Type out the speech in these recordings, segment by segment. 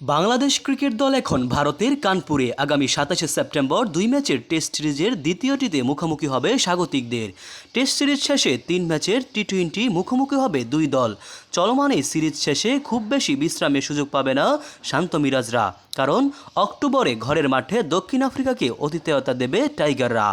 Bangladesh cricket দল এখন ভারতের কানপুরে। আগামী সাতাশে সেপ্টেম্বর দুই ম্যাচের টেস্ট সিরিজের দ্বিতীয়টিতে মুখোমুখি হবে স্বাগতিকদের। টেস্ট সিরিজ শেষে তিন ম্যাচের টি টোয়েন্টি মুখোমুখি হবে দুই দল। চলমান এই সিরিজ শেষে খুব বেশি বিশ্রামের সুযোগ পাবে না শান্ত মিরাজরা। কারণ অক্টোবরে ঘরের মাঠে দক্ষিণ আফ্রিকাকে অতিথেয়তা দেবে টাইগাররা।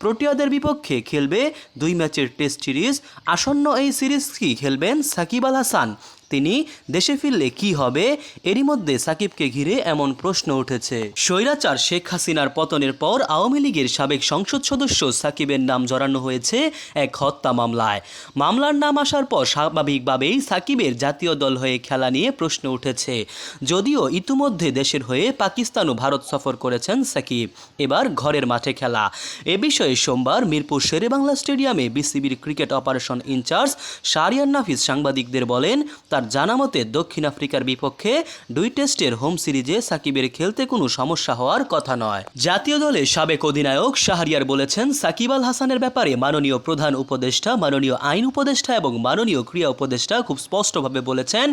প্রোটিয়াদের বিপক্ষে খেলবে দুই ম্যাচের টেস্ট সিরিজ। আসন্ন এই সিরিজ কি খেলবেন সাকিব আল হাসান? তিনি দেশে ফিরলে কি হবে? এরই মধ্যে সাকিবকে ঘিরে এমন প্রশ্ন উঠেছে। স্বৈরাচার শেখ হাসিনার পতনের পর আওয়ামী লীগের সাবেক সংসদ সদস্য সাকিবের নাম জড়ানো হয়েছে এক হত্যা মামলায়। মামলার নাম আসার পর স্বাভাবিকভাবেই সাকিবের জাতীয় দল হয়ে খেলা নিয়ে প্রশ্ন উঠেছে। যদিও ইতিমধ্যে দেশের হয়ে পাকিস্তান ও ভারত সফর করেছেন সাকিব। এবার ঘরের মাঠে খেলা। এ বিষয়ে সোমবার মিরপুর শেরেবাংলা স্টেডিয়ামে বিসিবির cricket operation incharge Shariyan Nafis সাংবাদিকদের বলেন, তার জানা মতে দক্ষিণ আফ্রিকার বিপক্ষে দুই টেস্টের হোম সিরিজে সাকিবের খেলতে কোনো সমস্যা হওয়ার কথা নয়। জাতীয় দলে সাবেক অধিনায়ক শাহরিয়ার বলেছেন, সাকিব আল হাসানের ব্যাপারে মাননীয় প্রধান উপদেষ্টা, মাননীয় আইন উপদেষ্টা এবং মাননীয় ক্রিয়া উপদেষ্টা খুব স্পষ্টভাবে বলেছেন,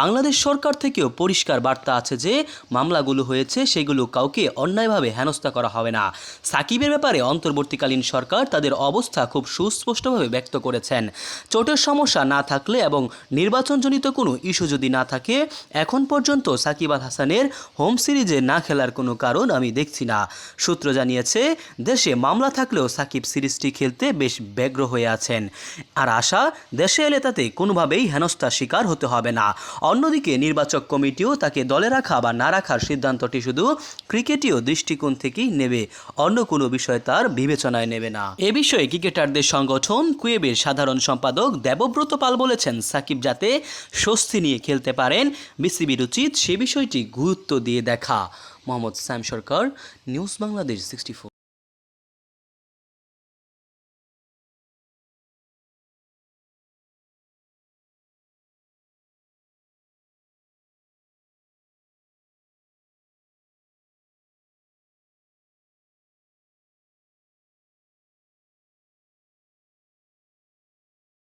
বাংলাদেশ সরকার থেকেও পরিষ্কার বার্তা আছে যে, মামলাগুলো হয়েছে সেগুলো কাউকে অন্যায়ভাবে হেনস্থা করা হবে না। সাকিবের ব্যাপারে অন্তর্বর্তীকালীন সরকার তাদের অবস্থা খুব সুস্পষ্টভাবে ব্যক্ত করেছেন। চোটের সমস্যা না থাকলে এবং নির্বাচনজনিত কোনো ইস্যু যদি না থাকে, এখন পর্যন্ত সাকিব আল হাসানের হোম সিরিজে না খেলার কোনো কারণ আমি দেখছি না। সূত্র জানিয়েছে, দেশে মামলা থাকলেও সাকিব সিরিজটি খেলতে বেশ ব্যগ্র হয়ে আছেন। আর আশা, দেশে এলে তাতে কোনোভাবেই হেনস্থার শিকার হতে হবে না। অন্যদিকে নির্বাচক কমিটিও তাকে দলে রাখা বা না রাখার সিদ্ধান্তটি শুধু ক্রিকেটীয় দৃষ্টিকোণ থেকেই নেবে, অন্য কোনো বিষয় তার বিবেচনায় নেবে না। এ বিষয়ে ক্রিকেটারদের সংগঠন কুয়েবের সাধারণ সম্পাদক দেবব্রত পাল বলেছেন, সাকিব যাতে স্বস্তি নিয়ে খেলতে পারেন, বিসিবির উচিত সে বিষয়টি গুরুত্ব দিয়ে দেখা। Mohammad Sam Sarkar, news Bangladesh sixty